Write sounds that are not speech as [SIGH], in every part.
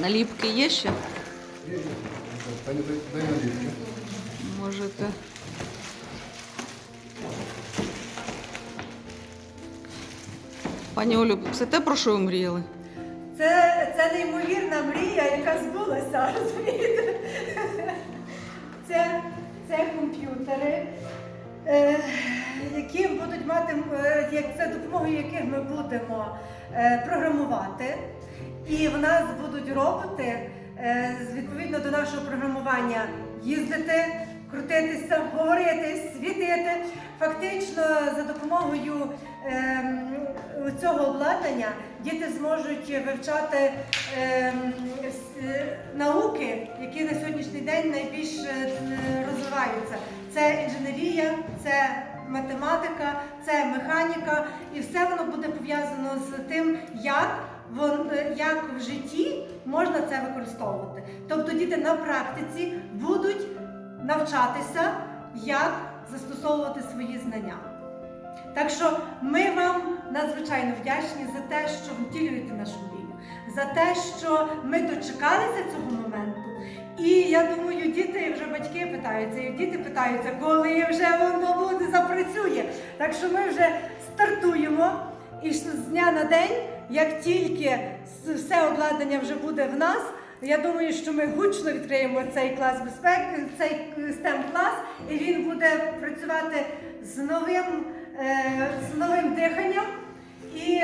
Наліпки є ще? Можете. Пані Олю, це те, про що ви мріяли? Це, це неймовірна мрія, яка збулася, [LAUGHS] розумієте? Це, це комп'ютери, які будуть мати, е, як, за допомогою яких ми будемо е, програмувати. І в нас будуть роботи е, відповідно до нашого програмування їздити, крутитися, говорити, світити. Фактично, за допомогою ем, цього обладнання діти зможуть вивчати ем, е, науки, які на сьогоднішній день найбільш е, розвиваються. Це інженерія, це математика, це механіка, і все воно буде пов'язано з тим, як вон, е, як в житті можна це використовувати. Тобто діти на практиці будуть навчатися, як застосовувати свої знання. Так що ми вам надзвичайно вдячні за те, що втілюєте нашу мрію, за те, що ми дочекалися цього моменту. І я думаю, діти вже батьки питаються, і діти питаються, коли вже воно буде запрацює. Так що ми вже стартуємо. І з дня на день, як тільки все обладнання вже буде в нас, я думаю, що ми гучно відкриємо цей клас безпеки, цей STEM клас, і він буде працювати з новим, е, з новим диханням. І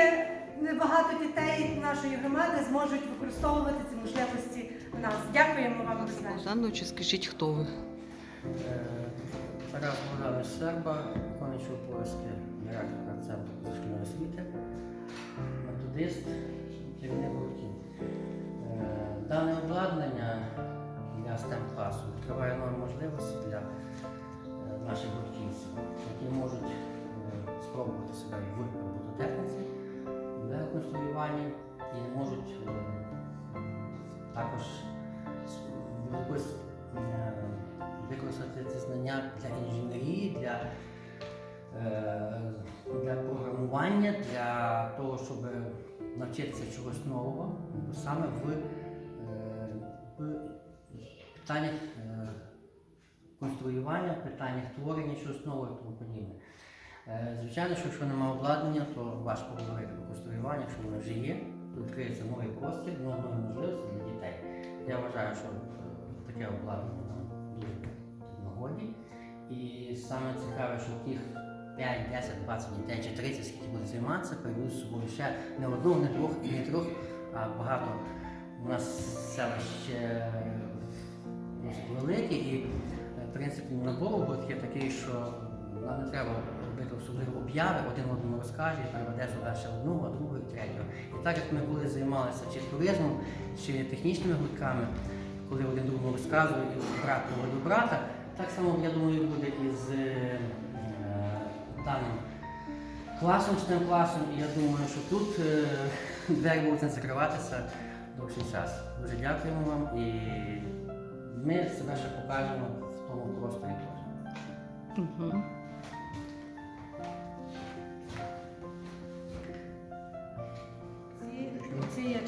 багато дітей нашої громади зможуть використовувати ці можливості в нас. Дякуємо вам безмежно. Богдановичу, скажіть, хто ви? Е, Тарас Богданович Серба, виконуючий обов'язки директора центру дошкільної освіти, методист, керівник гуртів. Е, Дане обладнання для STEM класу відкриває нові можливості спробувати себе в робототехніці, в конструюванні і можуть е, також е, використати ці знання для інженерії, для, е, для програмування, для того, щоб навчитися чогось нового, саме в, в питаннях конструювання, питаннях творення чогось нового і тому подібне. Е, Звичайно, що якщо немає обладнання, то важко говорити про конструювання, якщо воно вже є, то відкриється новий простір, нові можливості для дітей. Я вважаю, що е, таке обладнання дуже нагоді. І саме цікаве, що тих 5, 10, 20 дітей чи 30, скільки буде займатися, приведуть з собою ще не одного, не двох, не трьох, а багато. У нас селище досить велике і е, в принципі набор є такий, що нам не треба робити особливо обяви, один одному розкаже і переведе сюди ще одного, другого і третього. І так як ми коли займалися чи туризмом, чи технічними гуртками, коли один другому розказує і брат проводив брата, так само, я думаю, буде і з е, даним класом, з тим класом. І я думаю, що тут е, двері будуть закриватися довший час. Дуже дякуємо вам і ми себе ще покажемо в тому просторі. Угу.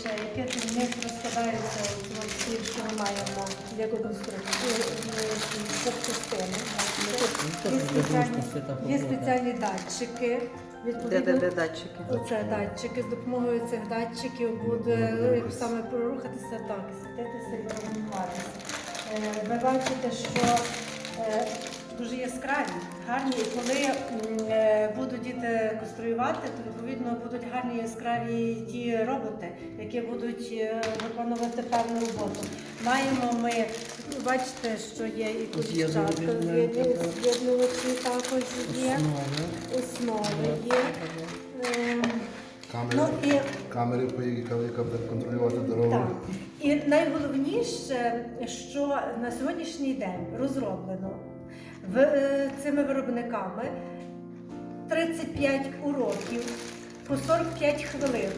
Ці ячейки, в них розкладаються от ці, що ми маємо як конструкцію, частини. Є спеціальні, датчики. Де, Відповідно, де, де датчики? Оце датчики. З допомогою цих датчиків буде саме прорухатися так, світитися і програмуватися. Е, Ви бачите, що е, дуже яскраві, гарні, і коли е, будуть діти конструювати, то відповідно будуть гарні яскраві ті роботи, які будуть е, виконувати певну роботу. Маємо ми, бачите, що є і тут З'єднувачі, також є, основи є. Ем, Камери, Ну і камери, по яка буде контролювати дорогу. так. І найголовніше, що на сьогоднішній день розроблено цими виробниками 35 уроків по 45 хвилин.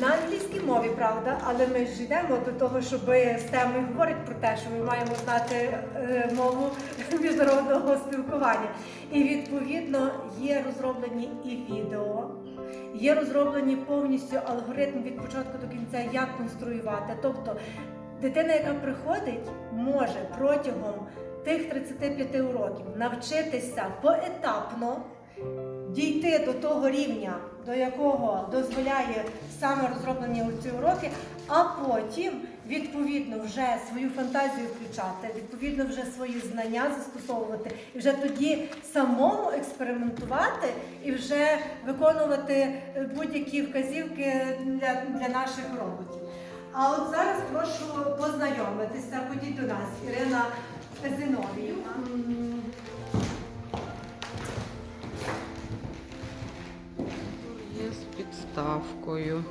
На англійській мові, правда, але ми ж йдемо до того, щоб теми говорить про те, що ми маємо знати е, мову [LAUGHS] міжнародного спілкування. І відповідно є розроблені і відео, є розроблені повністю алгоритм від початку до кінця, як конструювати. Тобто дитина, яка приходить, може протягом тих 35 уроків навчитися поетапно дійти до того рівня, до якого дозволяє саме розроблені ці уроки, а потім відповідно вже свою фантазію включати, відповідно вже свої знання застосовувати, і вже тоді самому експериментувати і вже виконувати е, будь-які вказівки для, для наших роботів. А от зараз прошу познайомитися. Ходіть до нас, Ірина Зиновію. Є з підставкою.